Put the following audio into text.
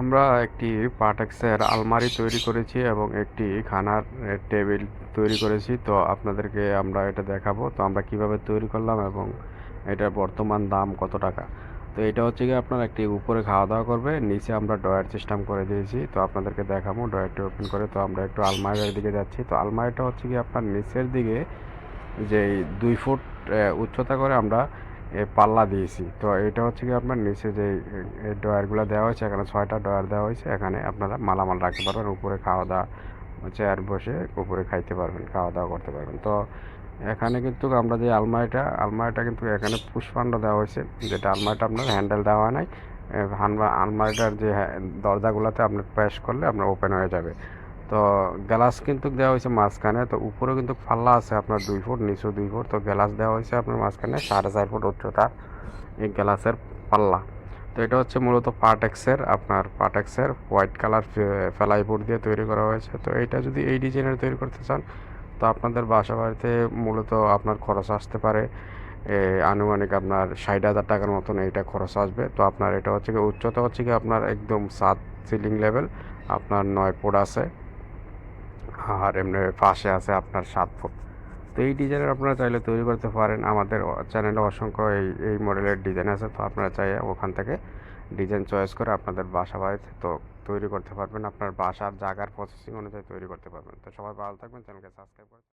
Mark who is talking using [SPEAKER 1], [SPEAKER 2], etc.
[SPEAKER 1] আমরা একটি পার্টেক্সের আলমারি তৈরি করেছি এবং একটি খানার টেবিল তৈরি করেছি। তো আপনাদেরকে আমরা এটা দেখাবো। তো আমরা কীভাবে তৈরি করলাম এবং এটার বর্তমান দাম কত টাকা? তো এটা হচ্ছে কি আপনার একটি উপরে খাওয়া দাওয়া করবে, নিচে আমরা ডয়ার সিস্টেম করে দিয়েছি। তো আপনাদেরকে দেখাবো ডয়ারটি ওপেন করে। তো আমরা একটু আলমারির দিকে যাচ্ছি। তো আলমারিটা হচ্ছে কি আপনার নিচের দিকে যে দুই ফুট উচ্চতা করে আমরা পাল্লা দিয়েছি। তো এটা হচ্ছে কি আপনার নিচে যে ডয়ারগুলো দেওয়া হয়েছে, এখানে ছয়টা ডয়ার দেওয়া হয়েছে, এখানে আপনারা মালামাল রাখতে পারবেন, উপরে খাওয়া দাওয়া, চেয়ার বসে উপরে খাইতে পারবেন, খাওয়া দাওয়া করতে পারবেন। তো এখানে কিন্তু আমরা যে আলমারিটা আলমারিটা কিন্তু এখানে পুষ্পাণ্ড দেওয়া হয়েছে, যেটা আলমারিটা আপনার হ্যান্ডেল দেওয়া হয় নাই আলমারিটার যে দরজাগুলোতে আপনার প্রেস করলে আপনার ওপেন হয়ে যাবে। তো গ্লাস কিন্তু দেওয়া হয়েছে মাঝখানে, তো উপরে কিন্তু পাল্লা আছে আপনার দুই ফুট নিচু দুই ফুট, তো গ্লাস দেওয়া হয়েছে আপনার মাঝখানে সাড়ে চার ফুট উচ্চতা এই গ্লাসের পাল্লা। তো এটা হচ্ছে মূলত পার্টেক্সের, আপনার পার্টেক্সের হোয়াইট কালার ফেলাইবোর্ড দিয়ে তৈরি করা হয়েছে। তো এইটা যদি এই ডিজাইনের তৈরি করতে চান, তো আপনাদের বাসা বাড়িতে মূলত আপনার খরচ আসতে পারে। আনুমানিক আপনার ষাট হাজার টাকার মতন এইটা খরচ আসবে। তো আপনার এটা হচ্ছে কি, উচ্চতা হচ্ছে কি আপনার একদম সাত সিলিং লেভেল, আপনার নয় ফুট আছে। আর এমনি পাশে আছে আপনার সাত ফুট। তো এই ডিজাইনের আপনারা চাইলে তৈরি করতে পারেন। আমাদের চ্যানেলে অসংখ্য এই এই মডেলের ডিজাইন আছে। তো আপনারা চাইলে ওখান থেকে ডিজাইন চয়েস করে আপনাদের বাসা বাড়িতে তো তৈরি করতে পারবেন। আপনার বাসার জায়গার প্রসেসিং অনুযায়ী তৈরি করতে পারবেন। তো সবাই ভালো থাকবেন। চ্যানেলকে সাবস্ক্রাইব করে